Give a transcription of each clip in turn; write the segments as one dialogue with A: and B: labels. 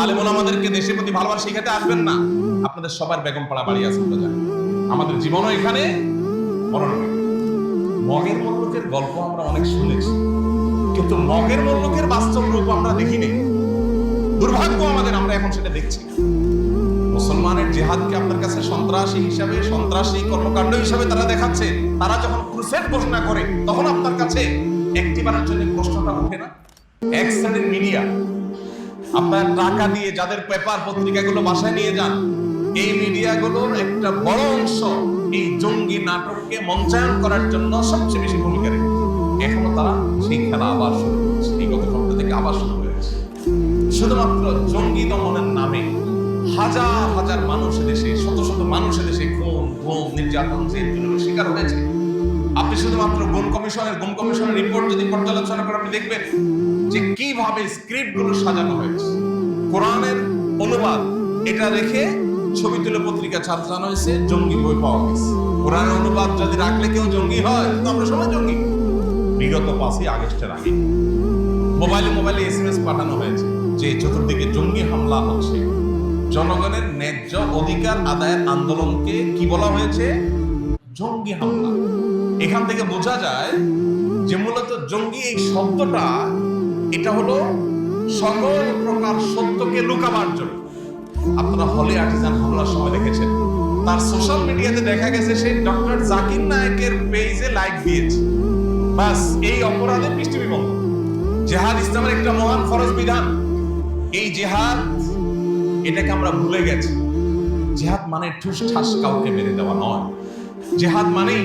A: আলেমন আমাদেরকে দেশের প্রতি ভালোবাসা শিখাতে আসবেন না। আপনাদের সবার বেগম পাড়া বাড়ি আছে আমাদের জীবনও এখানে মগের মল্লকের গল্প আমরা অনেক শুনেছি। কিন্তু মগের মল্লকের বাস্তব রূপ আমরা দেখিনি। দুর্ভাগ্য আমাদের, আমরা এখন সেটা দেখছি মুসলমানের জেহাদকে আপনার কাছে সন্ত্রাসী হিসাবে, সন্ত্রাসী কর্মকাণ্ড হিসাবে তারা দেখাচ্ছে। তারা যখন ক্রুসেড ঘোষণা করে, তখন আপনার কাছে একটিবারের জন্য প্রশ্নটা ওঠে না। এক শ্রেণির মিডিয়া আপনার টাকা দিয়ে যাদের পেপার পত্রিকাগুলো বাসায় নিয়ে যান, এই মিডিয়াগুলোর একটা বড় অংশ এই জঙ্গি নাটককে মঞ্চায়ন করার জন্য সবচেয়ে বেশি ভূমিকা রেখেছে। এখনও তারা সেই খেলা আবার শুরু করেছে, এই গত সপ্তাহ থেকে আবার শুরু হয়েছে শুধুমাত্র জঙ্গি দমনের নামে হাজার হাজার মানুষ দেশে শত শত মানুষ দেশে খুন ঘুম নির্যাতন জুলুমের শিকার হয়েছে। আপনি শুধুমাত্র গুম কমিশনের গুম কমিশনের রিপোর্ট যদি পর্যালোচনা করেন, আপনি দেখবেন যে কীভাবে স্ক্রিপ্টগুলো সাজানো হয়েছে। কোরআনের অনুবাদ, এটা রেখে ছবি তুলে পত্রিকা ছাপানো হয়েছে, জঙ্গি বই পাওয়া গেছে। কোরআনের অনুবাদ যদি রাখলে কেউ জঙ্গি হয়, তো আমরা সবাই জঙ্গি। বিগত পাঁচই আগস্টের আগে মোবাইলে মোবাইলে এসএমএস পাঠানো হয়েছে যে চতুর্দিকে জঙ্গি হামলা হচ্ছে। জনগণের ন্যায্য অধিকার আদায়ের আন্দোলনকে কি বলা হয়েছে? জঙ্গি হামলা। এখান থেকে বোঝা যায় যে মূলত জঙ্গি এই শব্দটা, এটা হলো সকল প্রকার সত্যকে লুকাবার জন্য। আপনারা হলে আর্টিজান হামলার সময় দেখেছেন। তার সোশ্যাল মিডিয়াতে দেখা গেছে সে ডক্টর জাকির নায়কের পেজে লাইক দিয়েছে। বাস, এই অপরাধে পৃষ্ঠবী বন্ধ জেহাদ ইসলামের একটা মহান ফরজ বিধান। এই জেহাদ, এটাকে আমরা ভুলে গেছি। জেহাদ মানে ঠুস ঠাস কাউকে মেরে দেওয়া নয়। জেহাদ মানে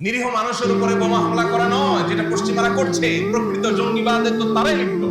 A: নিরীহ মানুষের উপরে বোমা হামলা করা নয়, যেটা পশ্চিমারা করছে। প্রকৃত জঙ্গিবাদের তো তারাই লিপ্ত।